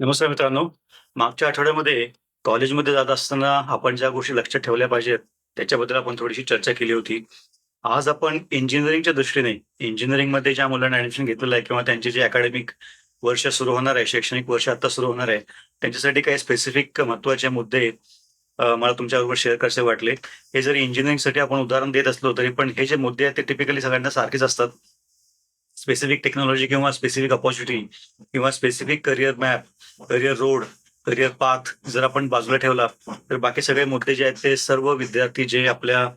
नमस्कार मित्रांनो. मागच्या आठवड्यामध्ये कॉलेजमध्ये जात असताना आपण ज्या गोष्टी लक्षात ठेवल्या पाहिजेत त्याच्याबद्दल आपण थोडीशी चर्चा केली होती. आज आपण इंजिनिअरिंगच्या दृष्टीने इंजिनिअरिंगमध्ये ज्या मुलांना ऍडमिशन घेतलेलं आहे किंवा त्यांचे जे अकॅडमिक वर्ष सुरू होणार आहे शैक्षणिक वर्ष आता सुरू होणार आहे त्यांच्यासाठी काही स्पेसिफिक महत्त्वाचे मुद्दे मला तुमच्याबरोबर शेअर करायचे वाटले. हे जरी इंजिनिअरिंगसाठी आपण उदाहरण देत असलो तरी पण हे जे मुद्दे आहेत ते टिपिकली सगळ्यांना सारखेच असतात. स्पेसिफिक टेक्नॉलॉजी किंवा स्पेसिफिक अपॉर्च्युनिटी किंवा specific career map career road career path जर आपण बाजूला ठेवला तर बाकी सगळे मुद्दे जे आहेत ते सर्व विद्यार्थी जे आपल्या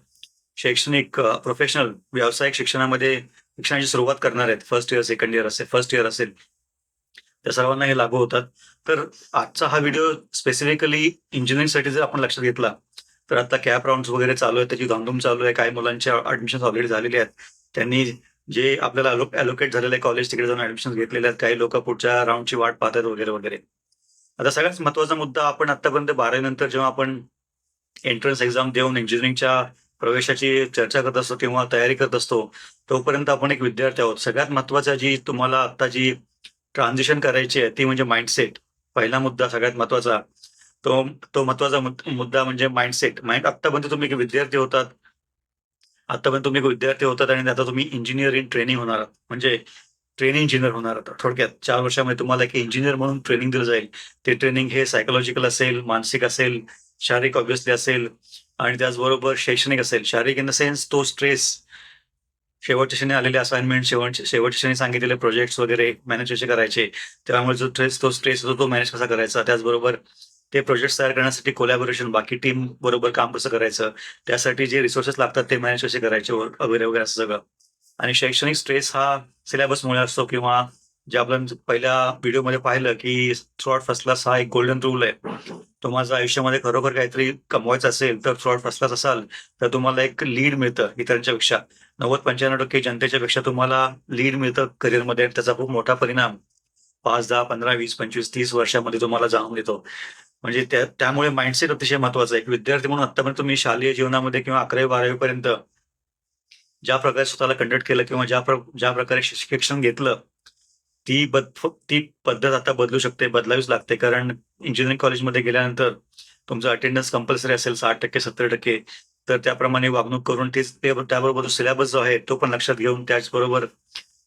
शैक्षणिक प्रोफेशनल व्यावसायिक शिक्षणामध्ये शिक्षणाची सुरुवात करणार आहेत. फर्स्ट इयर सेकंड इयर असेल फर्स्ट इयर असेल. त्या सर्वांना हे लागू होतात. तर आजचा हा व्हिडिओ स्पेसिफिकली इंजिनिअरिंगसाठी जर आपण लक्षात घेतला तर आता कॅप राऊंड वगैरे चालू आहे त्याची धामधूम चालू आहे काही मुलांच्या ऍडमिशन ऑलरेडी झालेली आहेत. त्यांनी जे आपल्याला अलोकेट झालेले कॉलेज तिकडे जाऊन ऍडमिशन घेतलेले आहेत काही लोक पुढच्या राऊंडची वाट पाहतात वगैरे वगैरे. आता सगळ्यात महत्त्वाचा मुद्दा आपण आतापर्यंत बारावी नंतर जेव्हा आपण एंट्रन्स एक्झाम देऊन इंजिनिअरिंगच्या प्रवेशाची चर्चा करत असतो किंवा तयारी करत असतो तोपर्यंत आपण एक विद्यार्थी आहोत. सगळ्यात महत्त्वाचा जी तुम्हाला आता जी ट्रान्झिशन करायची आहे ती म्हणजे माइंडसेट पहिला मुद्दा सगळ्यात महत्त्वाचा तो तो महत्त्वाचा मुद्दा म्हणजे माइंडसेट माइंड आतापर्यंत तुम्ही एक विद्यार्थी होतात आतापर्यंत तुम्ही एक विद्यार्थी होतात आणि आता तुम्ही इंजिनियर इन ट्रेनिंग होणार आहात. म्हणजे ट्रेनिंग इंजिनियर होणार आहात. थोडक्यात चार वर्षामध्ये तुम्हाला एक इंजिनियर म्हणून ट्रेनिंग दिलं जाईल. ते ट्रेनिंग हे सायकोलॉजिकल असेल मानसिक असेल शारीरिक ऑब्विसली असेल आणि त्याचबरोबर शैक्षणिक असेल. शारीरिक इन द सेन्स तो स्ट्रेस शेवटच्या क्षणी आलेले असाइनमेंट शेवट शेवटच्या क्षणी सांगितलेले प्रोजेक्ट्स वगैरे मॅनेज कसे करायचे त्यामुळे जो स्ट्रेस तो स्ट्रेस होतो तो मॅनेज कसा करायचा त्याचबरोबर ते प्रोजेक्ट तयार करण्यासाठी कोलॅबोरेशन बाकी टीम बरोबर काम कसं करायचं त्यासाठी जे रिसोर्सेस लागतात ते मॅनेज कसे करायचे वगैरे वगैरे असं सगळं. आणि शैक्षणिक स्ट्रेस हा सिलेबसमुळे असतो किंवा जे आपण पहिल्या व्हिडिओमध्ये पाहिलं की थ्रॉट फर्स्ट क्लास हा एक गोल्डन रूल आहे. तुम्हाला आयुष्यामध्ये खरोखर काहीतरी कमवायचं असेल तर थ्रॉट फर्स्ट क्लास असाल तर तुम्हाला एक लीड मिळतं इतरांच्या पेक्षा नव्वद पंच्याण्णव टक्के जनतेच्या पेक्षा तुम्हाला लीड मिळतं करिअरमध्ये त्याचा खूप मोठा परिणाम पाच दहा पंधरा वीस पंचवीस तीस वर्षामध्ये तुम्हाला जाणून येतो. म्हणजे त्या त्यामुळे माइंडसेट अतिशय महत्वाचं आहे. एक विद्यार्थी म्हणून आतापर्यंत तुम्ही शालेय जीवनामध्ये किंवा अकरावी बारावी पर्यंत ज्या प्रकारे स्वतःला कंडक्ट केलं किंवा ज्या ज्या प्रकारे शिक्षण घेतलं ती बद ती पद्धत आता बदलू शकते बदलावीच लागते. कारण इंजिनिअरिंग कॉलेजमध्ये गेल्यानंतर तुमचं अटेंडन्स कंपल्सरी असेल साठ टक्के सत्तर टक्के तर त्याप्रमाणे वागणूक करून तेच ते त्याबरोबर सिलेबस जो आहे तो पण लक्षात घेऊन त्याचबरोबर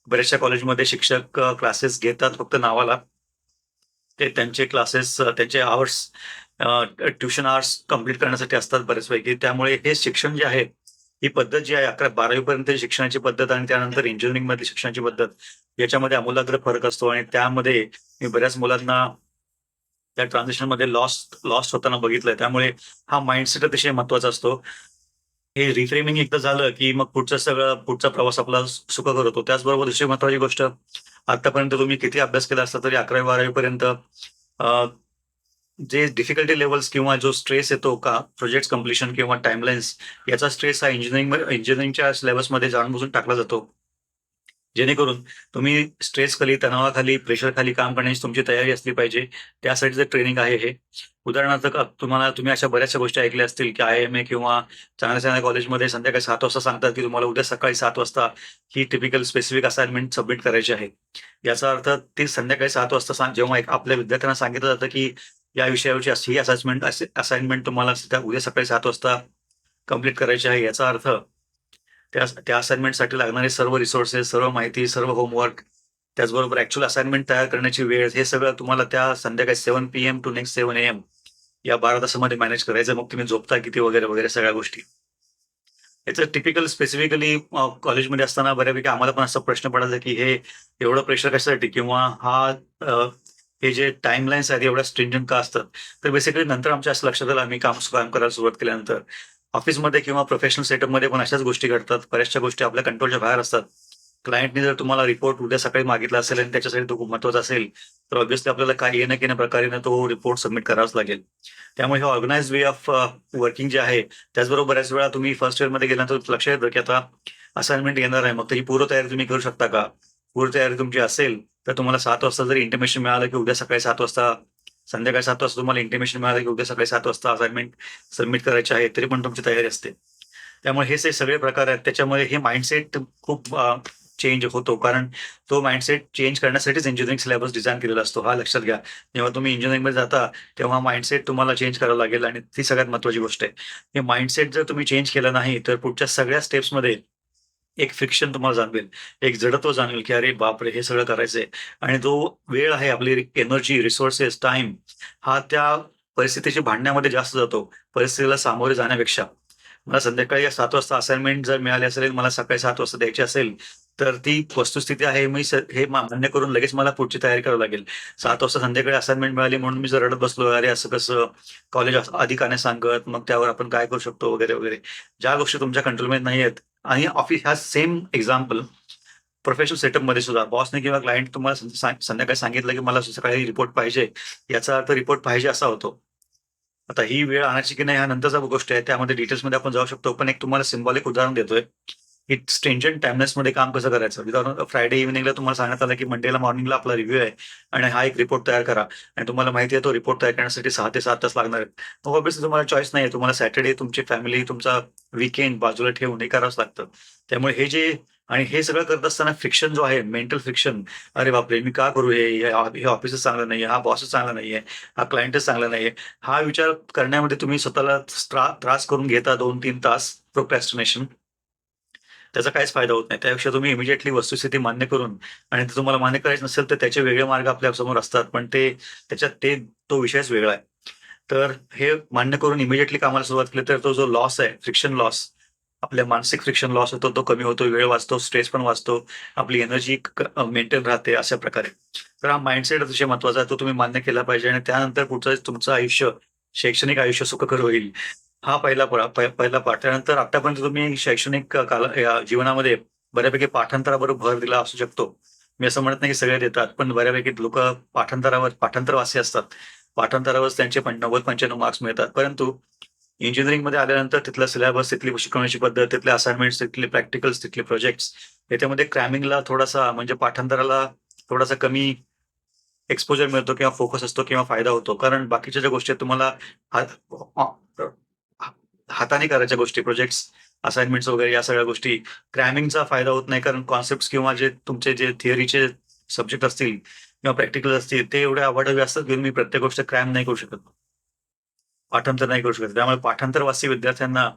बऱ्याचशा कॉलेजमध्ये शिक्षक क्लासेस घेतात फक्त नावाला. ते त्यांचे क्लासेस त्यांचे आवर्स ट्युशन आवर्स कंप्लीट करण्यासाठी असतात बरेचपैकी. त्यामुळे हे शिक्षण जे आहे ही पद्धत जी आहे अकरा बारावी पर्यंत शिक्षणाची पद्धत आणि त्यानंतर इंजिनिअरिंगमध्ये शिक्षणाची पद्धत याच्यामध्ये आमूलाग्र फरक असतो आणि त्यामध्ये मी बऱ्याच मुलांना त्या ट्रान्झॅक्शनमध्ये लॉस्ट लॉस्ट होताना बघितलंय. त्यामुळे हा माइंडसेट अतिशय महत्त्वाचा असतो. हे रिफ्रेमिंग एकदा झालं की मग पुढचं सगळं पुढचा प्रवास आपला सुखकर होतो. त्याचबरोबर दुसरी महत्वाची गोष्ट आतापर्यंत तुम्ही किती अभ्यास केला असता तरी अकरावी बारावी पर्यंत जे डिफिकल्टी लेवल्स किंवा जो स्ट्रेस येतो का प्रोजेक्ट कम्प्लिशन किंवा टाइमलाईन्स याचा स्ट्रेस हा इंजिनिअरिंग इंजिनिअरिंगच्या सिलेबसमध्ये जाणून बसून टाकला जातो. जेणेकरून तुम्ही स्ट्रेस खाली तणावाखाली प्रेशर खाली काम करण्याची तुमची तयारी असली पाहिजे. त्यासाठीचं ट्रेनिंग आहे हे. उदाहरणार्थ तुम्हाला तुम्ही अशा बऱ्याचशा गोष्टी ऐकल्या असतील की आय एम ए किंवा चांगल्या चांगल्या कॉलेजमध्ये संध्याकाळी सात वाजता सांगतात की तुम्हाला उद्या सकाळी सात वाजता ही टिपिकल स्पेसिफिक असाइनमेंट सबमिट करायची आहे. याचा अर्थ ते संध्याकाळी सात वाजता सांग जेव्हा एक आपल्या विद्यार्थ्यांना सांगितलं जातं की या विषयावरची ही असाइनमेंट असाइनमेंट तुम्हाला उद्या सकाळी सात वाजता कंप्लीट करायची आहे याचा अर्थ त्या त्या असाइनमेंटसाठी लागणारे सर्व रिसोर्सेस सर्व माहिती सर्व होमवर्क त्याचबरोबर ऍक्च्युअल असाइनमेंट तयार करण्याची वेळ हे सगळं तुम्हाला त्या संध्याकाळी seven P M to next seven M या बारा तासामध्ये मॅनेज करायचं मग तुम्ही झोपता किती वगैरे वगैरे सगळ्या गोष्टी. याचं टिपिकल स्पेसिफिकली कॉलेजमध्ये असताना बऱ्यापैकी आम्हाला पण असा प्रश्न पडायचा की हे एवढं प्रेशर कशासाठी? किंवा हा हे जे टाइमलाईन्स आहेत एवढ्या स्ट्रिंजंट का असतात? तर बेसिकली नंतर आमच्या असं लक्षात आलं आम्ही काम काम करायला सुरुवात केल्यानंतर. ऑफिसमध्ये किंवा प्रोफेशनल सेटअपमध्ये पण अशाच गोष्टी घडतात. बऱ्याचशा गोष्टी आपल्या कंट्रोलच्या बाहेर असतात. क्लायंटने जर तुम्हाला रिपोर्ट उद्या सकाळी मागितला असेल आणि त्याच्यासाठी तो खूप महत्त्वाचा असेल तर ऑब्व्हियसली आपल्याला काही येणं केल्या प्रकारे तो रिपोर्ट सबमिट करावाच लागेल. त्यामुळे हे ऑर्गनाइज वे ऑफ वर्किंग जे आहे त्याचबरोबर बऱ्याच वेळा तुम्ही फर्स्ट इयरमध्ये गेल्यानंतर लक्ष येतं की आता असाइनमेंट येणार आहे. मग त्याची पूर्वतयारी तुम्ही करू शकता का? पूर्वतयारी तुमची असेल तर तुम्हाला सात वाजता जरी इंटिमेशन मिळालं की उद्या सकाळी सात वाजता संध्याकाळी सात वाजता तुम्हाला इंटिमेशन मिळालं की उद्या सकाळी सात वाजता असाइनमेंट सबमिट करायची आहे तरी पण तुमची तयारी असते. त्यामुळे हे सगळे प्रकार आहेत. त्याच्यामुळे हे माइंडसेट खूप चेंज होतो. कारण तो माइंडसेट चेंज करण्यासाठीच इंजिनिअरिंग सिलेबस डिझाईन केलेला असतो. हा लक्षात घ्या. जेव्हा तुम्ही इंजिनिअरिंगमध्ये जाता तेव्हा माइंडसेट तुम्हाला चेंज करावं लागेल आणि ती सगळ्यात महत्वाची गोष्ट आहे. हे माइंडसेट जर तुम्ही चेंज केलं नाही तर पुढच्या सगळ्या स्टेप्समध्ये एक फ्रिक्शन तुम्हाला जाणवेल. एक जडत्व जाणवेल की अरे बापरे हे सगळं करायचंय. आणि तो वेळ आहे आपली एनर्जी रिसोर्सेस टाइम हा त्या परिस्थितीशी भांडण्यामध्ये जास्त जातो. परिस्थितीला सामोरे जाण्यापेक्षा. मला संध्याकाळी सात वाजता असाइनमेंट जर मिळाली असेल मला सकाळी सात वाजता द्यायची असेल तर ती वस्तुस्थिती आहे मी हे मान्य करून लगेच मला पुढची तयारी करावी लागेल. सात वाजता संध्याकाळी असाइनमेंट मिळाली म्हणून मी जर रडत बसलो. अरे असं कसं? कॉलेज आधी का नाही सांगत मग त्यावर आपण काय करू शकतो वगैरे वगैरे. ज्या गोष्टी तुमच्या कंट्रोलमध्ये नाही आहेत आणि ऑफिस ह्या सेम एक्झाम्पल प्रोफेशनल सेटअपमध्ये सुद्धा. बॉसने किंवा क्लायंट तुम्हाला संध्याकाळी सांगितलं की मला सकाळी रिपोर्ट पाहिजे याचा अर्थ रिपोर्ट पाहिजे असा होतो. आता ही वेळ आणायची की नाही ह्या नंतरचा गोष्ट आहे. त्यामध्ये डिटेल्समध्ये आपण जाऊ शकतो. पण एक तुम्हाला सिम्बॉलिक उदाहरण देतोय. की स्ट्रेंजंट टाइमनेसमध्ये काम कसं करायचं? विदाउट फ्रायडे इव्हिनिंगला तुम्हाला सांगण्यात आलं की मंडेला मॉर्निंगला आपला रिव्ह्यू आहे आणि हा एक रिपोर्ट तयार करा. आणि तुम्हाला माहिती आहे तो रिपोर्ट तयार करण्यासाठी सहा ते सात तास लागणार आहेत. मग ऑब्विसली तुम्हाला चॉईस नाही तुम्हाला सॅटर्डे तुमची फॅमिली तुमचा विकेंड बाजूला ठेवून हे करावंच लागतं. त्यामुळे हे जे आणि हे सगळं करत असताना फ्रिक्शन जो आहे मेंटल फ्रिक्शन अरे बापरे मी का करू हे? हे- ऑफिसच चांगलं नाहीये हा बॉसच चांगला नाहीये हा क्लायंटच चांगला नाहीये. हा विचार करण्यामध्ये तुम्ही स्वतःला त्रास करून घेता दोन तीन तास प्रोक्रॅस्टिनेशन त्याचा काहीच फायदा होत नाही. त्यापेक्षा तुम्ही इमिजिएटली वस्तुस्थिती मान्य करून आणि ते तुम्हाला मान्य करायचं नसेल तर त्याचे वेगळे मार्ग आपल्यासमोर असतात. पण ते त्याच्यात ते तो विषयच वेगळा आहे. तर हे मान्य करून इमिजिएटली कामाला सुरुवात केली तर तो जो लॉस आहे फ्रिक्शन लॉस आपल्या मानसिक फ्रिक्शन लॉस होतो तो कमी होतो वेळ वाचतो स्ट्रेस पण वाचतो आपली एनर्जी मेंटेन राहते अशा प्रकारे. तर हा माइंडसेट अतिशय महत्त्वाचा आहे तो तुम्ही मान्य केला पाहिजे आणि त्यानंतर पुढचं तुमचं आयुष्य शैक्षणिक आयुष्य सुखकर होईल. हा पहिला पहिला पाठ. त्यानंतर आतापर्यंत तुम्ही शैक्षणिक काल या जीवनामध्ये बऱ्यापैकी पाठांतराबरोबर भर दिला असू शकतो. मी असं म्हणत नाही की सगळे देतात पण बऱ्यापैकी लोक पाठांतरावर पाठांतरवासी असतात. पाठांतरावर त्यांचे पण नव्वद पंच्याण्णव मार्क्स मिळतात. परंतु इंजिनिअरिंगमध्ये आल्यानंतर तिथला सिलेबस तिथली शिकवण्याची पद्धत तिथले असाइनमेंट्स तिथले प्रॅक्टिकल्स तिथले प्रोजेक्ट्स याच्यामध्ये क्रॅमिंगला थोडासा म्हणजे पाठांतराला थोडासा कमी एक्सपोजर मिळतो किंवा फोकस असतो किंवा फायदा होतो. कारण बाकीच्या ज्या गोष्टी तुम्हाला हाताने करायच्या गोष्टी प्रोजेक्ट्स असाइनमेंट्स वगैरे या सगळ्या गोष्टी. क्रॅमिंगचा फायदा होत नाही कारण कॉन्सेप्ट किंवा जे तुमचे जे थिअरीचे सब्जेक्ट असतील किंवा प्रॅक्टिकल असतील ते एवढे आवडवे असतात घेऊन मी प्रत्येक गोष्ट क्रॅम नाही करू शकत. पाठांतर नाही करू शकत. त्यामुळे पाठांतरवासी विद्यार्थ्यांना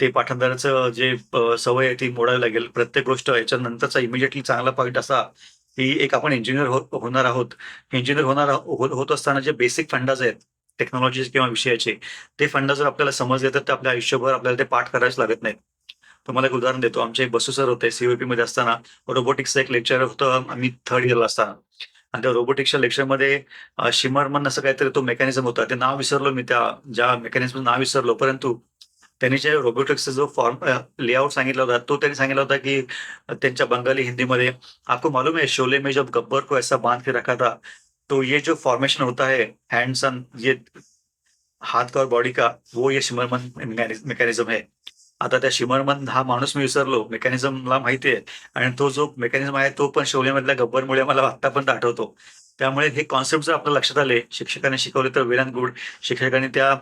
ते पाठांतराचं जे सवय आहे ती मोडावी लागेल. प्रत्येक गोष्ट याच्या नंतरचा इमिजिएटली चांगला पॉईंट असा की एक आपण इंजिनियर हो, होणार आहोत. इंजिनियर होणार होत असताना जे बेसिक फंडाज आहेत टेक्नॉलॉजी किंवा विषयाचे ते फंड जर आपल्याला समजले तर ते आपल्या आयुष्यभर आपल्याला ते पाठ करायच लागत नाही तुम्हाला एक उदाहरण देतो. आमचे एक बसू सर होते सीओपी मध्ये असताना रोबोटिक्सचं एक लेक्चर होतं आम्ही थर्ड इयरला असताना. आणि त्या रोबोटिक्सच्या लेक्चरमध्ये शिमरमन असं काहीतरी तो मेकॅनिझम होता. ते नाव विसरलो मी त्या ज्या मेकॅनिझम नाव विसरलो. परंतु त्यांनी जे रोबोटिक्सचा जो फॉर्म लेआउट सांगितला होता तो त्यांनी सांगितला होता की त्यांच्या बंगाली हिंदीमध्ये आपको मालूम है शोले में जब गब्बर को ऐसा बांध के रखा था तो ये जो फॉर्मेशन होता है हैंड्स ऑन ये हाथ का और बॉडी का वो ये शिमरमन मेकॅनिझम है। आता त्या शिमरमन हा माणूस मी विसरलो मेकॅनिझमला माहिती आहे. आणि तो जो मेकॅनिझम आहे तो पण शोलेमधल्या गब्बरमुळे मला आतापर्यंत आठवतो. त्यामुळे हे कॉन्सेप्ट जर आपल्या लक्षात आले शिक्षकांनी शिकवले तर वेल अँड गुड. शिक्षकांनी त्या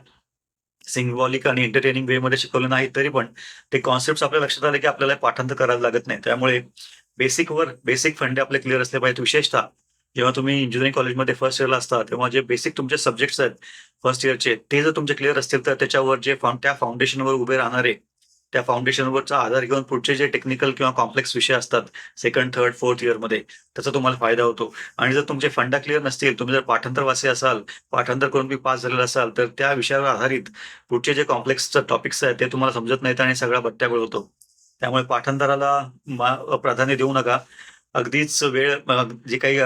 सिंगॉलिक आणि एंटरटेनिंग वे मध्ये शिकवलं नाही तरी पण ते कॉन्सेप्ट आपल्या लक्षात आले की आपल्याला पाठांतर करायला लागत नाही. त्यामुळे बेसिक वर बेसिक फंडे आपले क्लिअर असले पाहिजेत. विशेषतः जेव्हा तुम्ही इंजिनिअरिंग कॉलेजमध्ये फर्स्ट इयरला असता तेव्हा जे बेसिक तुमचे सब्जेक्ट्स आहेत फर्स्ट इयरचे ते जर तुमचे क्लिअर असतील तर त्याच्यावर जे त्या फाउंडेशनवर उभे राहणारे त्या फाउंडेशनवरचा आधार घेऊन पुढचे जे टेक्निकल किंवा कॉम्प्लेक्स विषय असतात सेकंड थर्ड फोर्थ इयरमध्ये त्याचा तुम्हाला फायदा होतो. आणि जर तुमचे फंडा क्लिअर नसतील तुम्ही जर पाठांतरवासी असाल पाठांतर करून तुम्ही पास झालेला असाल तर त्या विषयावर आधारित पुढचे जे कॉम्प्लेक्स टॉपिक्स आहेत ते तुम्हाला समजत नाहीत आणि सगळा बट्ट्याबळ होतो. त्यामुळे पाठांतराला प्राधान्य देऊ नका. अगदीच वेळ जे काही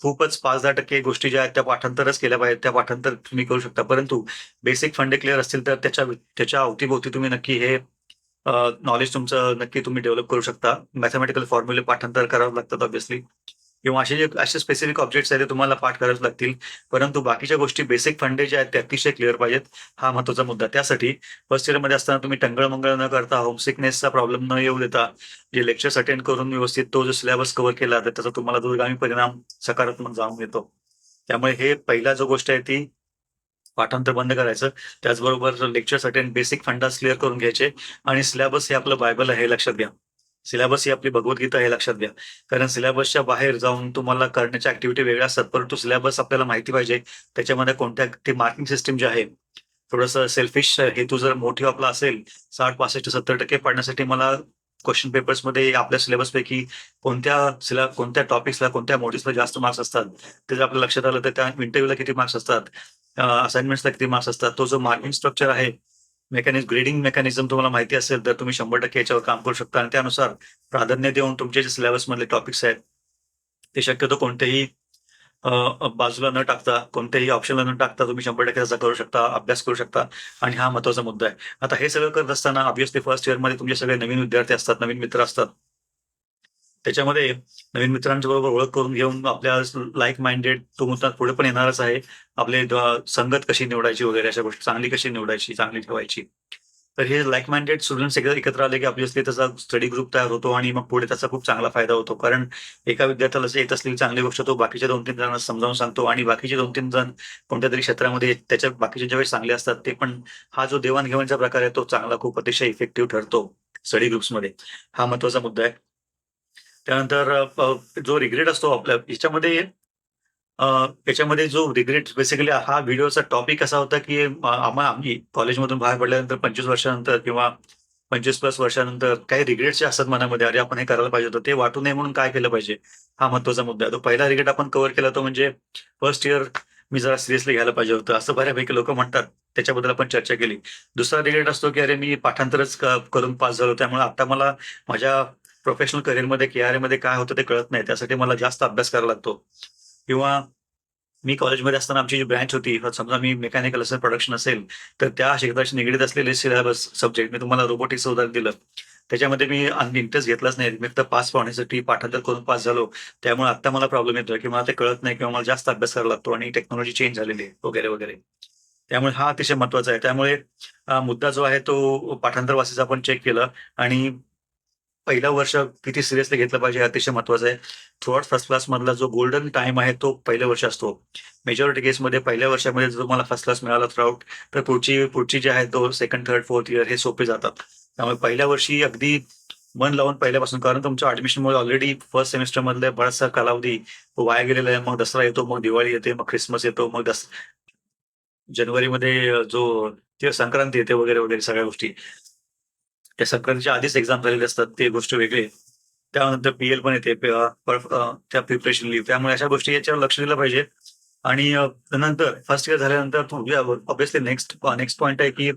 खूपच पाच दहा टक्के गोष्टी ज्या आहेत त्या पाठांतरच केल्या पाहिजेत त्या पाठांतर तुम्ही करू शकता. परंतु बेसिक फंडे क्लिअर असतील तर त्याच्या त्याच्या अवतीभोवती तुम्ही नक्की हे नॉलेज तुमचं नक्की तुम्ही डेव्हलप करू शकता. मॅथमॅटिकल फॉर्म्युले पाठांतर करावं लागतात ऑब्व्हियसली किंवा असे जे असे स्पेसिफिक ऑब्जेक्ट्स आहेत ते तुम्हाला पाठ करावे लागतील. परंतु बाकीच्या गोष्टी बेसिक फंडे जे आहेत ते अतिशय क्लिअर पाहिजेत. हा महत्त्वाचा मुद्दा. त्यासाठी फर्स्ट इयरमध्ये असताना तुम्ही टंगळमंगळ न करता होमसिकनेसचा प्रॉब्लेम न येऊ देता जे लेक्चर्स अटेंड करून व्यवस्थित तो जो सिलेबस कव्हर केला तर त्याचा तुम्हाला दूरगामी परिणाम सकारात्मक जाणून येतो. त्यामुळे हे पहिला जो गोष्ट आहे ती पाठांतर बंद करायचं. त्याचबरोबर lectures attend basic fundas clear करून घ्यायचे. आणि सिलेबस हे आपलं बायबल आहे हे लक्षात घ्या. सिलेबस ही आपली भगवद्गीता हे लक्षात घ्या. कारण सिलेबसच्या बाहेर जाऊन तुम्हाला करण्याच्या ऍक्टिव्हिटी वेगळ्या असतात परंतु सिलेबस आपल्याला माहिती पाहिजे. त्याच्यामध्ये कोणत्या ते मार्किंग सिस्टीम जे आहे थोडंसं सेल्फिश हेतू जर मोठी आपला असेल साठ पासष्ट सत्तर टक्के पडण्यासाठी मला क्वेश्चन पेपर्समध्ये आपल्या सिलेबस पैकी कोणत्या सिला कोणत्या टॉपिक्सला कोणत्या मॉड्यूल्सला जास्त मार्क्स असतात ते जर आपल्या लक्षात आलं तर त्या इंटरव्ह्यूला किती मार्क्स असतात असाइनमेंट्सला किती मार्क्स असतात तो जो मार्किंग स्ट्रक्चर आहे मेकॅनिझम ग्रेडिंग मेकॅनिझम तुम्हाला माहिती असेल तर तुम्ही शंभर टक्के याच्यावर काम करू शकता. आणि त्यानुसार प्राधान्य देऊन तुमचे जे सिलेबस मधले टॉपिक्स आहेत ते शक्यतो कोणतेही बाजूला न टाकता कोणत्याही ऑप्शनला न टाकता तुम्ही शंभर टक्के त्याचा करू शकता अभ्यास करू शकता. आणि हा महत्त्वाचा मुद्दा आहे. आता हे सगळं करत असताना ऑब्विसली फर्स्ट इयरमध्ये तुमचे सगळे नवीन विद्यार्थी असतात नवीन मित्र असतात. त्याच्यामध्ये नवीन मित्रांच्या बरोबर ओळख करून घेऊन आपल्या लाईक माइंडेड तो मुद्दा पुढे पण येणारच आहे. आपले संगत कशी निवडायची वगैरे अशा गोष्टी चांगली कशी निवडायची चांगली ठेवायची. तर हे लाईक माइंडेड स्टुडंट्स एकत्र आले की ऑब्विसली त्याचा स्टडी ग्रुप तयार होतो आणि मग पुढे त्याचा खूप चांगला फायदा होतो. कारण एका विद्यार्थ्याला येत असलेली चांगली गोष्ट तो बाकीच्या दोन तीन जणांना समजावून सांगतो आणि बाकीचे दोन तीन जण कोणत्या तरी क्षेत्रामध्ये त्याच्या बाकीचे ज्यावेळेस चांगले असतात ते पण हा जो देवाणघेवाणचा प्रकार आहे तो चांगला खूप अतिशय इफेक्टिव्ह ठरतो स्टडी ग्रुप्समध्ये हा महत्त्वाचा मुद्दा आहे. त्यानंतर जो रिग्रेट असतो आपल्या याच्यामध्ये याच्यामध्ये जो रिग्रेट बेसिकली हा व्हिडिओचा टॉपिक असा होता की आम्हाला आम्हा आम्ही कॉलेजमधून बाहेर पडल्यानंतर पंचवीस वर्षानंतर किंवा पंचवीस प्लस वर्षानंतर काही रिग्रेट्स असतात मनामध्ये अरे आपण हे करायला पाहिजे होतं ते वाटू नये म्हणून काय केलं पाहिजे? हा महत्त्वाचा मुद्दा तो पहिला रिग्रेट आपण कव्हर केला तो म्हणजे फर्स्ट इयर मी जरा सिरियसली घ्यायला पाहिजे होतं असं बऱ्यापैकी लोक म्हणतात. त्याच्याबद्दल आपण चर्चा केली. दुसरा रिग्रेट असतो की अरे मी पाठांतरच करून पास झालो त्यामुळे आता मला माझ्या प्रोफेशनल करिअरमध्ये के आरमध्ये काय होतं ते कळत नाही. त्यासाठी मला जास्त अभ्यास करावा लागतो. किंवा मी कॉलेजमध्ये असताना आमची जी ब्रँच होती समजा मी मेकॅनिकल असेल प्रोडक्शन असेल तर त्या क्षेत्राशी निगडीत असलेले सिलेबस सब्जेक्ट मी तुम्हाला रोबोटिक्स उदाहरण दिलं. त्याच्यामध्ये मी इंटरेस्ट घेतलाच नाही. मी तर पास पाहण्यासाठी पाठांतर करून पास झालो. त्यामुळे आता मला प्रॉब्लेम येतोय की मला ते कळत नाही किंवा मला जास्त अभ्यास करावा लागतो आणि टेक्नॉलॉजी चेंज झालेली आहे वगैरे वगैरे. त्यामुळे हा अतिशय महत्त्वाचा आहे. त्यामुळे मुद्दा जो आहे तो पाठांतर वासीचा आपण चेक केलं आणि पहिलं वर्ष किती सिरियसली घेतलं पाहिजे अतिशय महत्वाचं आहे. थ्रुआउट फर्स्ट क्लास मधला जो गोल्डन टाइम आहे तो पहिल्या वर्ष असतो. मेजॉरिटी केसमध्ये पहिल्या वर्षामध्ये जर तुम्हाला फर्स्ट क्लास मिळाला थ्रुआउट तर पुढची पुढची जी आहे तो सेकंड थर्ड फोर्थ इयर हे सोपे जातात. त्यामुळे पहिल्या वर्षी अगदी मन लावून पहिल्यापासून कारण तुमच्या ऍडमिशनमुळे ऑलरेडी फर्स्ट सेमिस्टर मधले बराचसा कालावधी वाया गेलेला आहे. मग दसरा येतो मग दिवाळी येते मग ख्रिसमस येतो मग दस जानेवारीमध्ये जो ते संक्रांती येते वगैरे वगैरे सगळ्या गोष्टी. त्या संक्रांतीच्या आधीच एक्झाम झालेले असतात ते गोष्ट वेगळी त्यानंतर पीएल पण येते त्या प्रिपरेशन लिव्ह त्यामुळे अशा गोष्टी याच्यावर लक्ष दिलं पाहिजे. आणि नंतर फर्स्ट इयर झाल्यानंतर ऑब्विसली नेक्स्ट नेक्स्ट पॉईंट आहे की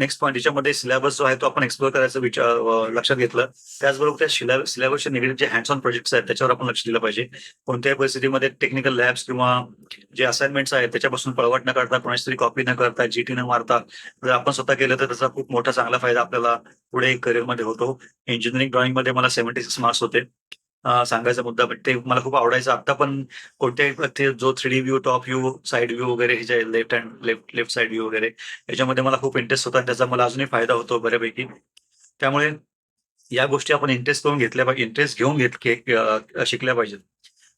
नेक्स्ट पॉईंट याच्यामध्ये सिलेबस जो आहे तो आपण एक्सप्लोर करायचं विचार लक्षात घेतलं. त्याचबरोबर त्या सिलेबसच्या निगडीत जे हँड्स ऑन प्रोजेक्ट्स आहेत त्याच्यावर आपण लक्ष दिलं पाहिजे. कोणत्याही परिस्थितीमध्ये टेक्निकल लॅब्स किंवा जे असाइनमेंट्स आहेत त्याच्यापासून पळवाट न करता कोणाची तरी कॉपी न करता जीटी न मारता जर आपण स्वतः केलं तर त्याचा खूप मोठा चांगला फायदा आपल्याला पुढे करिअरमध्ये होतो. इंजिनिअरिंग ड्रॉइंगमध्ये मला सेव्हन्टी सिक्स मार्क्स होते. सांगायचा मुद्दा पण ते मला खूप आवडायचं. आता पण कोणत्याही जो three D view top view side view वगैरे हे जे left hand left left side view वगैरे याच्यामध्ये मला खूप इंटरेस्ट होता त्याचा मला अजूनही फायदा होतो बऱ्यापैकी. त्यामुळे या गोष्टी आपण इंटरेस्ट करून घेतल्या पाहिजे इंटरेस्ट घेऊन घेत शिकल्या पाहिजेत.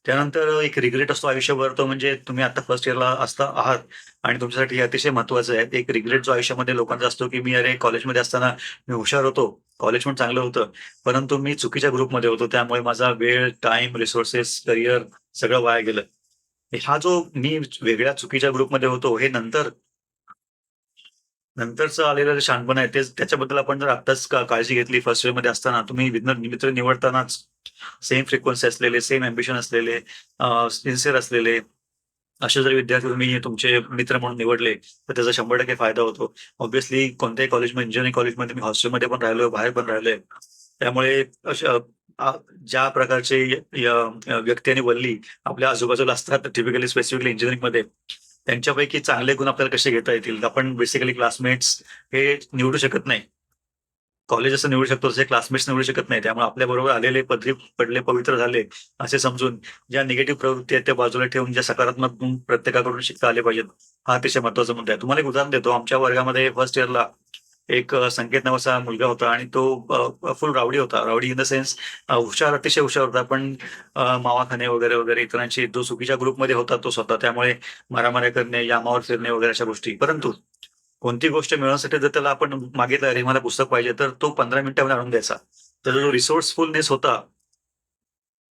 त्यानंतर एक रिग्रेट असतो आयुष्यभर तो म्हणजे तुम्ही आता फर्स्ट इयरला असता आहात आणि तुमच्यासाठी हे अतिशय महत्वाचं आहे. एक रिग्रेट जो आयुष्यामध्ये लोकांचा असतो की मी अरे कॉलेजमध्ये असताना मी हुशार होतो कॉलेज पण चांगलं होतं परंतु मी चुकीच्या ग्रुपमध्ये होतो त्यामुळे माझा वेळ टाइम रिसोर्सेस करिअर सगळं वाया गेलं. हा जो मी वेगळ्या चुकीच्या ग्रुपमध्ये होतो हे नंतर नंतरचं आलेलं जे शहाणपण आहे तेच त्याच्याबद्दल आपण जर आत्ताच का- काळजी घेतली फर्स्ट इयरमध्ये असताना तुम्ही विज्ञान मित्र निवडतानाच सेम फ्रिक्वेन्सी असलेले सेम अम्बिशन असलेले सिन्सिअर असलेले असे जर विद्यार्थी तुम्ही तुमचे मित्र म्हणून निवडले तर त्याचा शंभर टक्के फायदा होतो. ऑब्व्हियसली कोणत्याही कॉलेजमध्ये इंजिनिअरिंग कॉलेजमध्ये मी हॉस्टेलमध्ये पण राहिलोय बाहेर पण राहिलोय. त्यामुळे ज्या प्रकारचे व्यक्ती आणि वल्ली आपल्या आजूबाजूला असतात टिपिकली स्पेसिफिकली इंजिनिअरिंगमध्ये त्यांच्यापैकी चांगले गुण आपल्याला कसे घेता येतील? आपण बेसिकली क्लासमेट्स हे निवडू शकत नाही. कॉलेज असं निवडू शकतो तसे क्लासमेट्स निवडू शकत नाही. त्यामुळे आपल्या बरोबर आलेले पदरी पडले पवित्र झाले असे समजून ज्या निगेटिव्ह प्रवृत्ती आहेत त्या बाजूला ठेवून ज्या सकारात्मक गुण प्रत्येकाकडून शिकता आले पाहिजेत हा अतिशय महत्त्वाचा मुद्दा आहे. तुम्हाला एक उदाहरण देतो. आमच्या वर्गामध्ये फर्स्ट इयरला एक संकेत नावाचा मुलगा होता आणि तो फुल रावडी होता. रावडी इन द सेन्स हुशार अतिशय हुशार होता. पण मावाखाने वगैरे वगैरे इतरांशी जो चुकीच्या ग्रुपमध्ये होता तो स्वतः त्यामुळे मारामाऱ्या करणे यामावर फिरणे वगैरे अशा गोष्टी. परंतु कोणती गोष्ट मिळवण्यासाठी जर त्याला आपण मागितलं अरे मला पुस्तक पाहिजे तर तो पंधरा मिनिटामध्ये आणून द्यायचा. तर जो रिसोर्सफुलनेस होता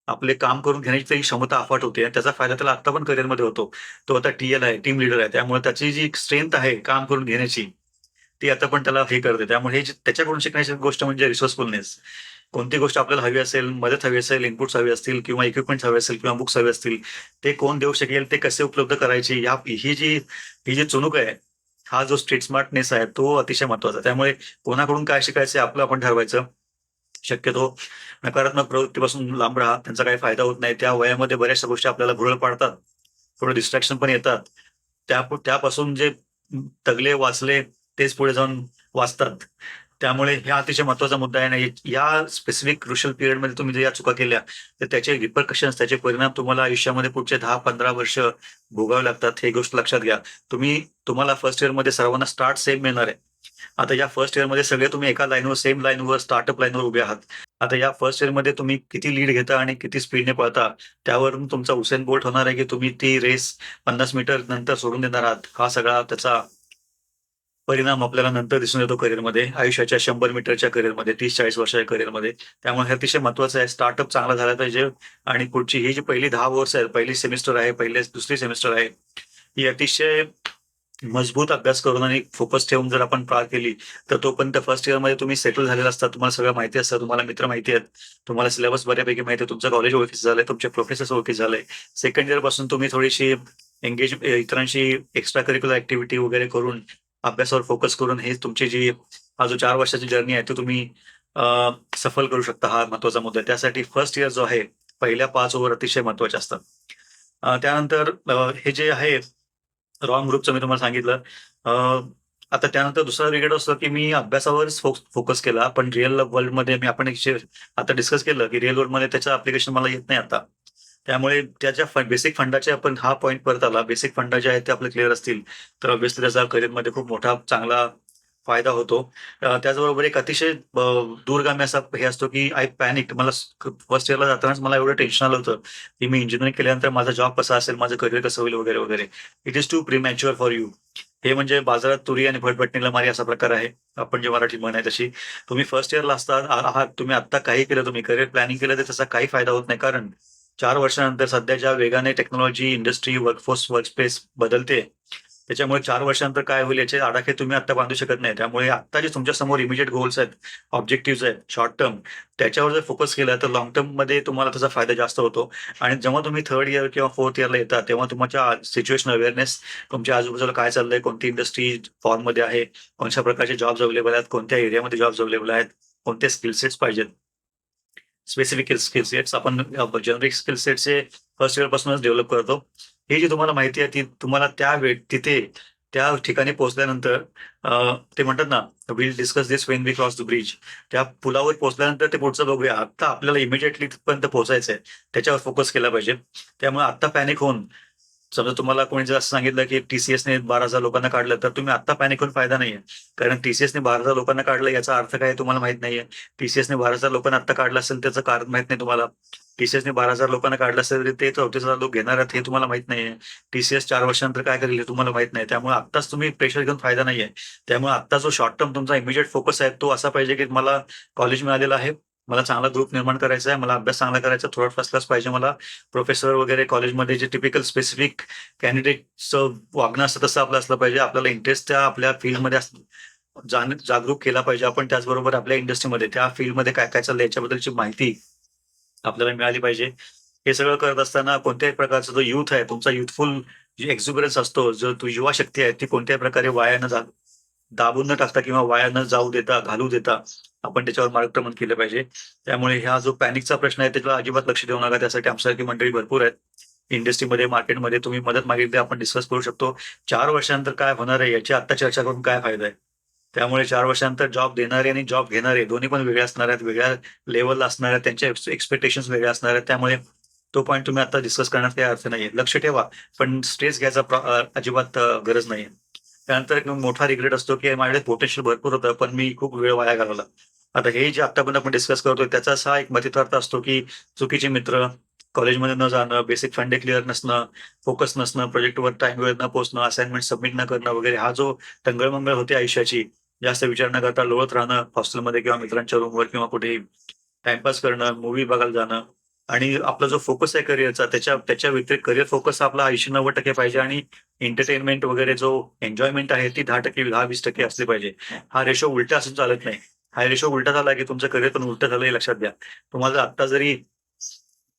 आपले काम करून घेण्याची क्षमता अफाट होते आणि त्याचा फायदा त्याला आता पण करिअरमध्ये होतो. तो आता टीएल आहे टीम लीडर आहे. त्यामुळे त्याची जी स्ट्रेंथ आहे काम करून घेण्याची ती आता पण त्याला हे करते. त्यामुळे हे त्याच्याकडून शिकण्याची गोष्ट म्हणजे रिसोर्सफुलनेस कोणती गोष्ट आपल्याला हवी असेल मदत हवी असेल इनपुट्स हवी असतील किंवा इक्विपमेंट्स हवे असेल किंवा बुक्स हवे असतील ते कोण देऊ शकेल ते कसे उपलब्ध करायचे या ही जी ही जी चुणूक आहे हा जो स्ट्रीट स्मार्टनेस आहे तो अतिशय महत्त्वाचा त्यामुळे कोणाकडून काय शिकायचं आपलं आपण ठरवायचं. शक्यतो नकारात्मक प्रवृत्तीपासून लांब राहा. त्यांचा काही फायदा होत नाही. त्या वयामध्ये बऱ्याचशा गोष्टी आपल्याला भुरळ पाडतात. थोडं डिस्ट्रॅक्शन पण येतात. त्या त्यापासून जे तगले वाचले तेच पुढे जाऊन वाचतात. त्यामुळे ह्या अतिशय महत्त्वाचा मुद्दा आहे ना या स्पेसिफिक क्रुशल पिरियडमध्ये तुम्ही जर या चुका केल्या तर त्याचे रिपरकशन्स त्याचे परिणाम तुम्हाला आयुष्यामध्ये पुढचे दहा पंधरा वर्ष भोगावे लागतात हे गोष्ट लक्षात घ्या. तुम्ही तुम्हाला फर्स्ट इयरमध्ये सर्वांना स्टार्ट सेम मिळणार आहे. आता या फर्स्ट इयरमध्ये सगळे तुम्ही एका लाईनवर सेम लाईनवर स्टार्टअप लाईनवर उभे आहात. आता या फर्स्ट इयरमध्ये तुम्ही किती लीड घेता आणि किती स्पीडने पळता त्यावरून तुमचा उसेन बोल्ट होणार आहे की तुम्ही ती रेस पन्नास मीटर नंतर सोडून देणार आहात. हा सगळा त्याचा परिणाम आपल्याला नंतर दिसून येतो करिअरमध्ये आयुष्याच्या शंभर मीटरच्या करिअरमध्ये तीस चाळीस वर्षाच्या करिअरमध्ये त्यामुळे हे अतिशय महत्वाचं आहे. स्टार्टअप चांगला झाला पाहिजे. आणि पुढची ही जी पहिली दहा वर्ष आहेत पहिली सेमिस्टर आहे पहिले दुसरी सेमिस्टर आहे ही अतिशय मजबूत अभ्यास करून आणि फोकस ठेवून जर आपण पार केली तर तोपर्यंत फर्स्ट इयरमध्ये तुम्ही सेटल झालेला असता. तुम्हाला सगळं माहिती असतं. तुम्हाला मित्र माहिती आहेत. तुम्हाला सिलेबस बऱ्यापैकी माहिती आहे. तुमचं कॉलेज ओळखीचं झालंय. तुमचे प्रोफेसर ओळखी झालंय. सेकंड इयरपासून तुम्ही थोडीशी एंगेज इतरांशी एक्स्ट्रा करिक्युलर ऍक्टिव्हिटी वगैरे करून अभ्यासावर फोकस करून हे तुमची जी हा जो चार वर्षाची जर्नी आहे तो तुम्ही सफल करू शकता हा महत्त्वाचा मुद्दा त्यासाठी फर्स्ट इयर जो आहे पहिल्या पाच ओव्हर अतिशय महत्त्वाचे असतात. त्यानंतर हे जे आहे रॉंग ग्रुपचं मी तुम्हाला सांगितलं. आता त्यानंतर दुसरा रिगेट असतो की मी अभ्यासावरच फोकस केला पण रिअल वर्ल्डमध्ये मी आपण आता डिस्कस केलं की रिअल वर्ल्डमध्ये त्याचं अप्लिकेशन मला येत नाही आता. त्यामुळे त्याच्या बेसिक फंडाचे आपण हा पॉईंट परत आला. बेसिक फंड जे आहेत ते आपले क्लिअर असतील. तर ऑब्व्हियसली त्याचा करिअरमध्ये खूप मोठा चांगला फायदा होतो. त्याचबरोबर एक अतिशय दूरगामी असा हे असतो की आय पॅनिक मला फर्स्ट इयरला जातानाच मला एवढं टेन्शन आलं होतं की मी इंजिनिअरिंग केल्यानंतर माझा जॉब कसा असेल माझं करिअर कसं होईल वगैरे वगैरे. It is too premature for you हे म्हणजे बाजारात तुरी आणि भटभटणीला मारी असा प्रकार आहे. आपण जे मराठी म्हण आहे तशी. तुम्ही फर्स्ट इयरला असता आहात तुम्ही आता काही केलं तुम्ही करिअर प्लॅनिंग केलं तर त्याचा काही फायदा होत नाही. कारण चार वर्षानंतर सध्या ज्या वेगाने टेक्नॉलॉजी इंडस्ट्री वर्कफोर्स वर्कस्पेस बदलते त्याच्यामुळे चार वर्षानंतर काय होईल याचे आडाखे तुम्ही आता बांधू शकत नाही. त्यामुळे आता जे तुमच्यासमोर इमिजिएट गोल्स आहेत ऑब्जेक्टिव्ह आहेत शॉर्ट टर्म त्याच्यावर जर फोकस केला तर लॉंग टर्ममध्ये तुम्हाला त्याचा फायदा जास्त होतो. आणि जेव्हा तुम्ही थर्ड इयर किंवा फोर्थ इयरला येता तेव्हा तुमच्या सिच्युएशन अवेअरनेस तुमच्या आजूबाजूला काय चाललंय कोणती इंडस्ट्री फॉर्ममध्ये आहे कोणत्या प्रकारचे जॉब्स अवेलेबल आहेत कोणत्या एरियामध्ये जॉब्स अवेलेबल आहेत कोणते स्किल सेट्स पाहिजेत स्पेसिफिक स्किल सेट्स आपण जनरिक स्किल सेटचे फर्स्ट इयर पासूनच डेव्हलप करतो. ही जी तुम्हाला माहिती आहे ती तुम्हाला त्या वेळ तिथे त्या ठिकाणी पोहोचल्यानंतर ते म्हणतात ना will discuss this when we cross the bridge त्या पुलावर पोहोचल्यानंतर ते पुढचं बघूया. आता आपल्याला इमिजिएटली तिथपर्यंत पोहोचायचं आहे त्याच्यावर फोकस केला पाहिजे. त्यामुळे आता पॅनिक होऊन समजा तुम्हाला कोणी जर असं सांगितलं की टीसीएसने बारा हजार लोकांना काढलं तर तुम्ही आता पॅनिक होऊन फायदा नाहीये. कारण टीसीएसने बारा हजार लोकांना काढलं याचा अर्थ काय तुम्हाला माहीत नाहीये. टीसीएसने बारा हजार लोकांना आता काढलं असेल त्याचं कारण माहीत नाही तुम्हाला. टीसीएसने बारा हजार लोकांना काढलं असेल तरी ते चौतीस हजार लोक घेणार आहेत हे तुम्हाला माहीत नाहीये. टीसीएस चार वर्षानंतर काय करेल हे तुम्हाला माहीत नाही. त्यामुळे आत्ताच तुम्ही प्रेशर घेऊन फायदा नाहीये. त्यामुळे आता जो शॉर्ट टर्म तुमचा इमिजिएट फोकस आहे तो असा पाहिजे की मला कॉलेज मिळालेला आहे. मला चांगला ग्रुप निर्माण करायचा आहे. मला अभ्यास चांगला करायचा थोडा फर्स्ट क्लास पाहिजे मला. प्रोफेसर वगैरे कॉलेजमध्ये जे टिपिकल स्पेसिफिक कॅन्डिडेटचं वागणं असतं तसं आपलं असलं पाहिजे. आपल्याला इंटरेस्ट त्या आपल्या फील्डमध्ये जाण जागरूक केला पाहिजे आपण. त्याचबरोबर आपल्या इंडस्ट्रीमध्ये त्या फील्डमध्ये काय काय चाललंय याच्याबद्दलची माहिती आपल्याला मिळाली पाहिजे. हे सगळं करत असताना कोणत्याही प्रकारचा जो युथ आहे तुमचा युथफुल एक्झुबरन्स असतो जो तू युवा शक्ती आहे ती कोणत्याही प्रकारे वाया न जा दाबून न टाकता किंवा वाया न जाऊ देता घालू देता आपण त्याच्यावर मार्गक्रमण केलं पाहिजे. त्यामुळे ह्या जो पॅनिकचा प्रश्न आहे त्याच्यावर अजिबात लक्ष देऊ नका. त्यासाठी आमच्यासारखी मंडळी भरपूर आहेत. इंडस्ट्रीमध्ये मार्केटमध्ये तुम्ही मदत मागितली आपण डिस्कस करू शकतो. चार वर्षानंतर काय होणार आहे याची आता चर्चा करून काय फायदा आहे? त्यामुळे चार वर्षानंतर जॉब देणारे आणि जॉब घेणारे दोन्ही पण वेगळे असणार आहेत वेगळ्या लेवलला असणार आहेत त्यांच्या एक्सपेक्टेशन्स वेगळ्या असणार आहेत. त्यामुळे तो पॉईंट तुम्ही आता डिस्कस करण्यात काही अर्थ नाहीये. लक्ष ठेवा. पण स्ट्रेस घ्यायचा अजिबात गरज नाहीये. त्यानंतर एक मोठा रिग्रेट असतो की माझ्याकडे पोटेन्शियल भरपूर होतं पण मी खूप वेळ वाया घालवला. आता हे जे आतापर्यंत आपण डिस्कस करतोय त्याचा असा एक मतितार्थ असतो की चुकीचे मित्र कॉलेजमध्ये न जाणं बेसिक फंडे क्लिअर नसणं फोकस नसणं प्रोजेक्टवर टाइमवर न पोहोचणं असाइनमेंट सबमिट न करणं वगैरे हा जो टंगळमंगळ होते आयुष्याची जास्त विचार न करता लोळत राहणं हॉस्टेलमध्ये किंवा मित्रांच्या रूमवर किंवा कुठेही टाइमपास करणं, मूवी बघायला जाणं आणि आपला जो फोकस आहे करिअरचा त्याच्या त्याच्या व्यतिरिक्त करिअर फोकस आपला 80-90% पाहिजे आणि एंटरटेनमेंट वगैरे जो एन्जॉयमेंट आहे ती 10% 10-20% असली पाहिजे. हा रेशो उलटा असून चालत नाही. हा रेशो उलटा झाला की तुमचं करिअर पण उलटं झालं हे लक्षात घ्या. तुम्हाला आत्ता जरी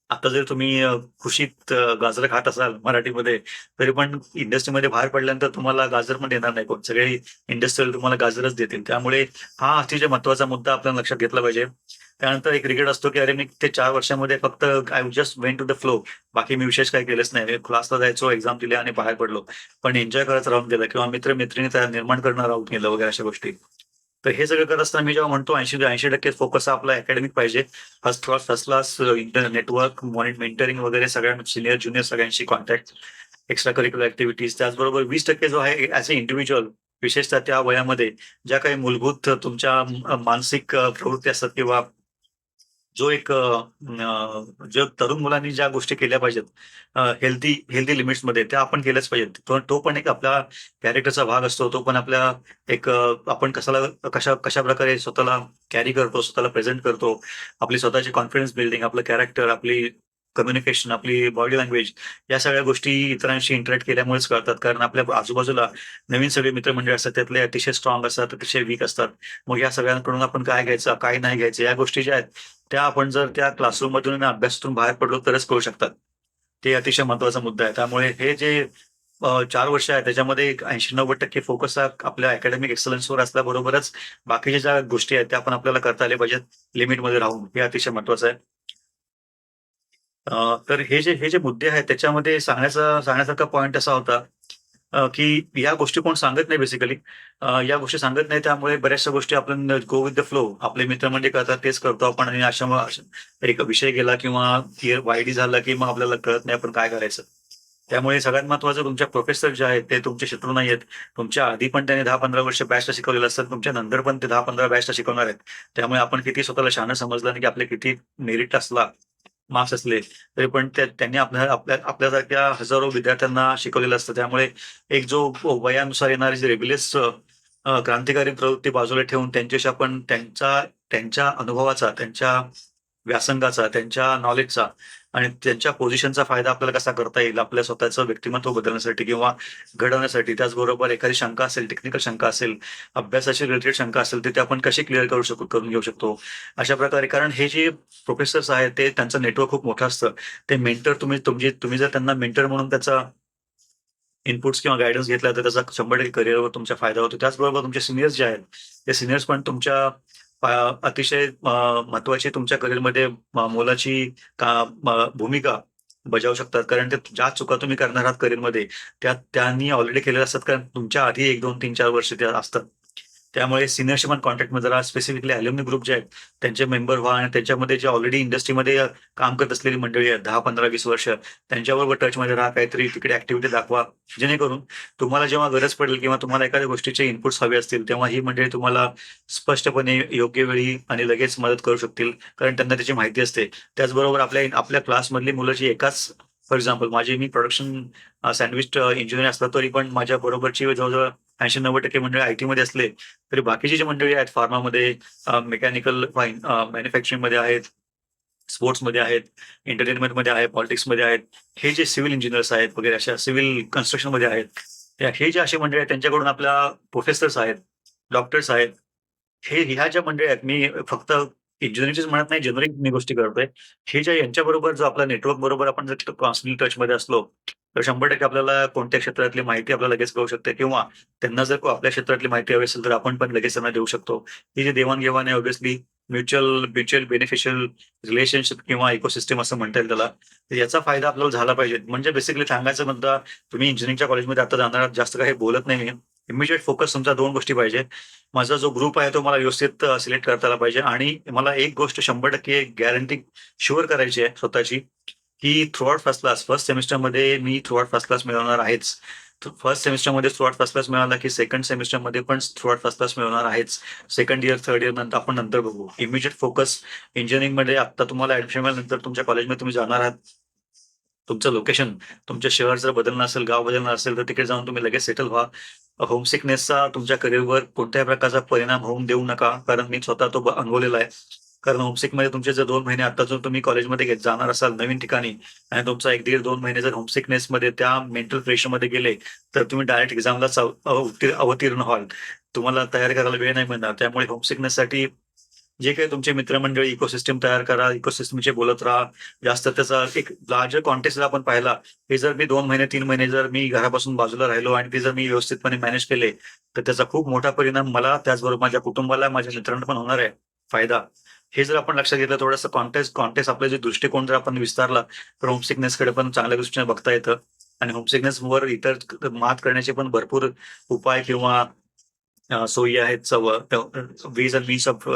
आता जरी तुम्ही खुशीत गाजर खात असाल मराठीमध्ये, तरी पण इंडस्ट्रीमध्ये बाहेर पडल्यानंतर तुम्हाला गाजर पण देणार नाही कोण. सगळे इंडस्ट्रीयल तुम्हाला गाजरच देतील. त्यामुळे हा अतिशय महत्त्वाचा मुद्दा आपल्याला लक्षात घेतला पाहिजे. त्यानंतर एक रिग्रेट असतो की अरे मी ते चार वर्षामध्ये फक्त I just went to the flow. बाकी मी विशेष काही केलंच नाही. क्लासला जायचो, एक्झाम दिली आणि बाहेर पडलो. पण एन्जॉय करत राहून गेलं किंवा मित्र-मैत्रिणी तयार निर्माण करणं राहून गेलं वगैरे अशा गोष्टी. तर हे सगळं करत असताना मी जेव्हा म्हणतो 80-80% फोकस आपला अकॅडमिक पाहिजे. First class first class inter network, mentoring वगैरे सगळ्या सिनियर ज्युनियर सगळ्यांशी कॉन्टॅक्ट, एक्स्ट्रा करिक्युलर ऍक्टिव्हिटीज त्याचबरोबर 20% जो आहे ऍज अ इंडिव्हिज्युअल विशेषतः त्या वयामध्ये ज्या काही मूलभूत तुमच्या मानसिक प्रवृत्ती असतात किंवा जो एक जो तरुण मुलांनी ज्या गोष्टी केल्या पाहिजेत हेल्दी हेल्दी लिमिट्समध्ये त्या आपण केल्याच पाहिजेत. तो तो पण एक आपला कॅरेक्टरचा भाग असतो. तो पण आपल्या एक आपण कशाला कशा कशा प्रकारे स्वतःला कॅरी करतो, स्वतःला प्रेझेंट करतो. आपली स्वतःची कॉन्फिडन्स बिल्डिंग, आपलं कॅरेक्टर, आपली कम्युनिकेशन, आपली बॉडी लँग्वेज या सगळ्या गोष्टी इतरांशी इंटरॅक्ट केल्यामुळेच कळतात. कारण आपल्या आजूबाजूला नवीन सगळे मित्रमंडळी असतात. त्यातले अतिशय स्ट्रॉंग असतात, अतिशय वीक असतात. मग या सगळ्यांकडून आपण काय घ्यायचं, काय नाही घ्यायचं या गोष्टी ज्या आहेत, त्या आपण जर त्या क्लासरूममधून आणि अभ्यासातून बाहेर पडलो तरच कळू शकतात. ते अतिशय महत्त्वाचा मुद्दा आहे. त्यामुळे हे जे चार वर्ष आहे त्याच्यामध्ये ऐंशी नव्वद टक्के फोकस हा आपल्या अकॅडमिक एक्सलन्सवर असल्याबरोबरच बाकीच्या ज्या गोष्टी आहेत त्या आपण आपल्याला करता आल्या पाहिजेत लिमिटमध्ये राहून. हे अतिशय महत्वाचं आहे. अ, तर हे जे हे जे मुद्दे आहेत त्याच्यामध्ये सांगण्याचा सांगण्यासारखा पॉइंट असा होता अ, की या गोष्टी कोण सांगत नाही बेसिकली. या गोष्टी सांगत नाही त्यामुळे बऱ्याचशा गोष्टी आपण गो विथ द फ्लो आपले मित्र म्हणजे करतात तेच करतो आपण आणि अशा एक विषय गेला किंवा वायडी झाला की मग आपल्याला कळत नाही आपण काय करायचं. त्यामुळे सगळ्यात महत्त्वाचं तुमच्या प्रोफेसर जे आहेत ते तुमचे शत्रू नाही आहेत. तुमच्या आधी पण त्यांनी 10-15 वर्ष बॅचला शिकवलेलं असतात तुमच्या नंतर पण ते 10-15 बॅचला शिकवणार आहेत. त्यामुळे आपण किती स्वतःला शहाणं समजलं आणि की आपले किती मेरिट असला, मार्क्स असले तरी पण त्यांनी आपल्या आपल्या आपल्यासारख्या हजारो विद्यार्थ्यांना शिकवलेलं असतं. त्यामुळे एक जो वयानुसार येणारी जी रेग्युलस क्रांतिकारी प्रवृत्ती बाजूला ठेवून त्यांच्याशी आपण त्यांचा त्यांच्या अनुभवाचा, त्यांच्या व्यासंगाचा, त्यांच्या नॉलेजचा आणि त्यांच्या पोझिशनचा फायदा आपल्याला कसा करता येईल, आपल्या स्वतःचं व्यक्तिमत्व बदलण्यासाठी किंवा घडवण्यासाठी. त्याचबरोबर एखादी शंका असेल, टेक्निकल शंका असेल, अभ्यासाशी रिलेटेड शंका असेल, तर ते आपण कशी क्लिअर करू शकू करून घेऊ शकतो. अशा प्रकारे कारण हे जे प्रोफेसर्स आहेत ते त्यांचं नेटवर्क खूप मोठं असतं. ते मेंटर तुम्ही तुमची तुम्ही जर त्यांना मेंटर म्हणून त्याचा इनपुट्स किंवा गायडन्स घेतला तर त्याचा 100% करिअरवर तुमचा फायदा होतो. त्याचबरोबर तुमचे सिनियर्स जे आहेत, ते सिनियर्स पण तुमच्या अतिशय महत्वाची तुमच्या करिअरमध्ये मोलाची का भूमिका बजावू शकतात. कारण ते ज्या चुका तुम्ही करणार आहात करिअरमध्ये त्या त्यांनी ऑलरेडी केलेल्या असतात. कारण तुमच्या आधी 1, 2, 3, 4 वर्ष त्या असतात. त्यामुळे सिनियरशिप पण कॉन्टॅक्टमध्ये राहा. स्पेसिफिकली अल्युमनी ग्रुप जे आहेत त्यांचे मेंबर व्हा आणि त्याच्यामध्ये जे ऑलरेडी इंडस्ट्रीमध्ये काम करत असलेली मंडळी आहेत दहा पंधरा वीस वर्ष त्यांच्याबरोबर टचमध्ये राहा. काहीतरी तिकडे ऍक्टिव्हिटी दाखवा. जेणेकरून तुम्हाला जेव्हा गरज पडेल किंवा तुम्हाला एखाद्या गोष्टीचे इनपुट्स हवे असतील, तेव्हा ही मंडळी तुम्हाला स्पष्टपणे योग्य वेळी आणि लगेच मदत करू शकतील. कारण त्यांना त्याची माहिती असते. त्याचबरोबर आपल्या आपल्या क्लासमधली मुलं जी एकाच फॉर एक्झाम्पल माझी मी प्रोडक्शन सँडविच इंजिनिअर असला तरी पण माझ्या बरोबरची जवळ-जवळ 80-90% मंडळी आयटीमध्ये असले, तरी बाकीची जी मंडळी आहेत फार्मामध्ये, मेकॅनिकल मॅन्युफॅक्चरिंगमध्ये आहेत, स्पोर्ट्समध्ये आहेत, एंटरटेनमेंटमध्ये आहे, पॉलिटिक्समध्ये आहेत. हे जे सिव्हिल इंजिनियर्स आहेत वगैरे अशा सिव्हिल कन्स्ट्रक्शनमध्ये आहेत. हे जे असे मंडळी आहेत त्यांच्याकडून आपल्या प्रोफेसर्स आहेत, डॉक्टर्स आहेत. हे ह्या ज्या मंडळी आहेत मी फक्त इंजिनिअरिंगचीच म्हणत नाही, जनरिंग मी गोष्टी करतोय. हे जे यांच्याबरोबर जो आपला नेटवर्क बरोबर आपण जर कॉन्स्टंटली टचमध्ये असलो, तर 100% आपल्याला कोणत्या क्षेत्रातली माहिती आपल्याला लगेच कळू शकते किंवा त्यांना जर आपल्या क्षेत्रातली माहिती हवी असेल, तर आपण पण लगेच त्यांना देऊ शकतो. ही जी देवाण-घेवाण आहे obviously mutual mutual beneficial relationship किंवा इकोसिस्टम असं म्हणता येईल त्याला. याचा फायदा आपल्याला झाला पाहिजे. म्हणजे बेसिकली सांगायचं म्हणता तुम्ही इंजिनिअरिंगच्या कॉलेजमध्ये आता जाणार जास्त काही बोलत नाही इमिजिएट फोकस तुमचा दोन गोष्टी पाहिजे. माझा जो ग्रुप आहे तो मला व्यवस्थित सिलेक्ट करता आला पाहिजे आणि मला एक गोष्ट 100% गॅरंटी शुअर करायची आहे स्वतःची, की throughout first class first सेमिस्टरमध्ये मी थ्रू आउट फर्स्ट क्लास मिळवणार आहेच. फर्स्ट सेमिस्टरमध्ये थ्रू आउट फर्स्ट क्लास मिळाला, की सेकंड सेमिस्टरमध्ये पण थ्रू आउट फर्स्ट क्लास मिळवणार आहेच. सेकंड इयर, थर्ड इयर नंतर आपण नंतर बघू. इमिजिएट फोकस इंजिनिअरिंगमध्ये आता तुम्हाला ऍडमिशन मिळाल्यानंतर तुमच्या कॉलेजमध्ये तुम्ही जाणार आहात. तुमचं लोकेशन, तुमच्या शहर जर बदलणं असेल, गाव बदलणं असेल, तर तिकडे जाऊन तुम्ही लगेच सेटल व्हा. होमसिकनेसचा तुमच्या करिअरवर कोणत्याही प्रकारचा परिणाम होऊन देऊ नका. कारण मी स्वतः तो अनुभवलेला आहे. कारण होमसिकमध्ये तुमचे जर दोन महिने आता जर तुम्ही कॉलेजमध्ये घेत जाणार असाल नवीन ठिकाणी आणि तुमचा एक दीड दोन महिने जर होमसिकनेसमध्ये त्या मेंटल प्रेशरमध्ये गेले तर तुम्ही डायरेक्ट एक्झामला अवतीर्ण व्हाल तुम्हाला तयारी करायला वेळ नाही मिळणार त्यामुळे होमसिकनेससाठी जे काही तुमचे मित्रमंडळी इकोसिस्टम तयार करा इकोसिस्टमचे बोलत राहा. जास्त त्याचा एक लार्जर कॉन्टेक्स्ट जर आपण पाहिला हे जर मी दोन महिने तीन महिने जर मी घरापासून बाजूला राहिलो आणि ते जर मी व्यवस्थितपणे मॅनेज केले तर त्याचा खूप मोठा परिणाम मला त्याचबरोबर माझ्या कुटुंबाला माझ्या मित्रांना पण होणार आहे. फायदा. हे जर आपण लक्षात घेतलं थोडंसं कॉन्टेस्ट कॉन्टेस्ट आपला जे दृष्टिकोन जर आपण विस्तारला तर होमसिकनेसकडे पण चांगल्या दृष्टीने बघता येतं. आणि होमसिकनेस वर इतर मात करण्याचे पण भरपूर उपाय किंवा सोयी आहेत. Ways and means of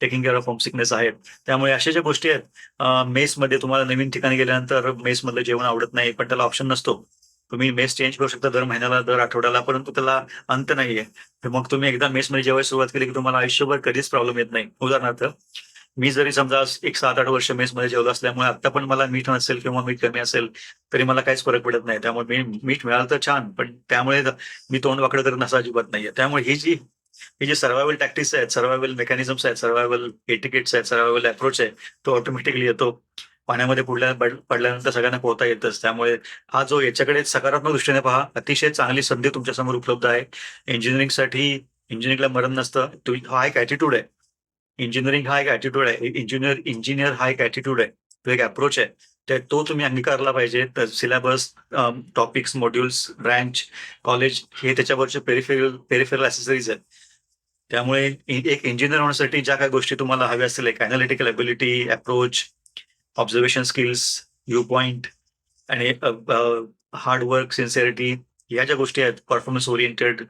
taking care of homesickness आहेत. त्यामुळे अशा ज्या गोष्टी आहेत मेसमध्ये तुम्हाला नवीन ठिकाणी गेल्यानंतर मेसमधलं जेवण आवडत नाही पण त्याला ऑप्शन नसतो. तुम्ही मेस चेंज करू शकता दर महिन्याला दर आठवड्याला परंतु त्याला अंत नाहीये. तर मग तुम्ही एकदा मेसमध्ये जेवायला सुरुवात केली की तुम्हाला आयुष्यभर कधीच प्रॉब्लेम येत नाही. उदाहरणार्थ मी जरी समजा एक सात आठ वर्ष मेसमध्ये जेवलो असल्यामुळे आता पण मला मीठ नसेल किंवा मीठ कमी असेल तरी मला काहीच फरक पडत नाही. त्यामुळे मी मीठ मिळालं तर छान पण त्यामुळे मी तोंड वाकडं तर नसा अजिबात नाहीये. त्यामुळे ही जी हे जे सर्वायवल टॅक्टिक्स आहेत सर्व्हायवल मेकॅनिझम्स आहेत सर्वायवल एटिकेट्स आहेत सर्वायवल अप्रोच आहे तो ऑटोमॅटिकली येतो. पाण्यामध्ये पुढल्या पडल्यानंतर सगळ्यांना पोहता येतच. त्यामुळे हा जो याच्याकडे सकारात्मक दृष्टीने पहा अतिशय चांगली संधी तुमच्यासमोर उपलब्ध आहे. इंजिनिअरिंगसाठी इंजिनिअरिंगला मरण नसतं. तुम्ही हा एक ॲटिट्यूड आहे. इंजिनिअरिंग हा एक ॲटिट्यूड आहे. इंजिनियर इंजिनियर हा एक ॲटिट्यूड आहे. तो एक अप्रोच आहे. तर तो तुम्ही अंगीकारला पाहिजे. तर syllabus topics modules branch college हे त्याच्यावरचे पेरिफेरल पेरिफेरल ॲसेसरीज आहेत. त्यामुळे एक इंजिनियर होण्यासाठी ज्या काही गोष्टी तुम्हाला हव्या असतील एक analytical ability approach observation skills view point आणि हार्डवर्क सिन्सिअरिटी या ज्या गोष्टी आहेत परफॉर्मन्स ओरिएंटेड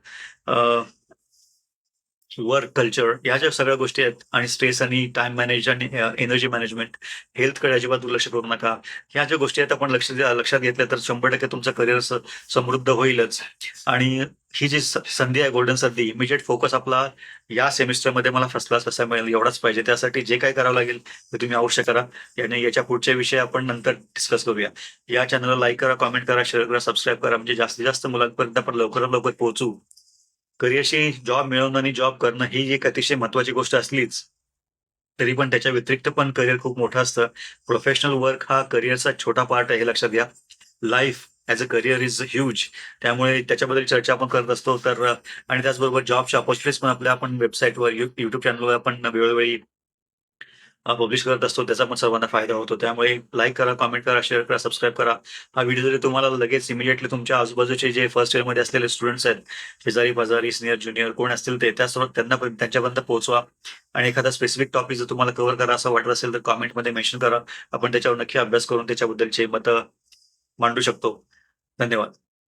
वर्क कल्चर या ज्या सगळ्या गोष्टी आहेत आणि स्ट्रेस आणि टाइम मॅनेज आणि एनर्जी मॅनेजमेंट हेल्थकडे अजिबात दुर्लक्ष करू नका. ह्या ज्या गोष्टी आहेत आपण लक्ष लक्षात घेतल्या तर शंभर टक्के तुमचं करिअर समृद्ध होईलच. आणि ही जी संधी आहे गोल्डन संधी इमिजिएट फोकस आपला या सेमिस्टरमध्ये मला फर्स्ट क्लास कसा मिळेल एवढाच पाहिजे. त्यासाठी जे काही करावं लागेल ते तुम्ही अवश्य करा. याने याच्या पुढचे विषय आपण नंतर डिस्कस करूया. या चॅनलला लाईक करा कॉमेंट करा शेअर करा सबस्क्राईब करा. म्हणजे जास्तीत जास्त मुलांपर्यंत आपण लवकरात लवकर पोहोचू. करिअरशी जॉब मिळवणं आणि जॉब करणं ही एक अतिशय महत्वाची गोष्ट असलीच तरी पण त्याच्या व्यतिरिक्त पण करिअर खूप मोठं असतं. प्रोफेशनल वर्क हा करिअरचा छोटा पार्ट आहे हे लक्षात घ्या. Life as a career is huge त्यामुळे त्याच्याबद्दल चर्चा आपण करत असतो. तर आणि त्याचबरोबर जॉबच्या ऑपॉर्च्युनिटीज पण आपल्या आपण वेबसाईटवर युट्यूब चॅनलवर आपण वेळोवेळी पब्लिश करत असतो त्याचा पण सर्वांना फायदा होतो. त्यामुळे लाईक करा कॉमेंट करा शेअर करा सबस्क्राईब करा. हा व्हिडिओ जरी तुम्हाला लगेच इमिडिएटली तुमच्या आजूबाजूचे जे फर्स्ट इयरमध्ये असलेले स्टुडंट्स आहेत शेजारी बाजारी सिनियर ज्युनियर कोण असतील ते त्यासोबत त्यांना त्यांच्यापर्यंत पोहोचवा. आणि एखादा स्पेसिफिक टॉपिक जर तुम्हाला कव्हर करा असं वाटत असेल तर कॉमेंटमध्ये मेन्शन करा. आपण त्याच्यावर नक्की अभ्यास करून त्याच्याबद्दलचे मतं मांडू शकतो. धन्यवाद.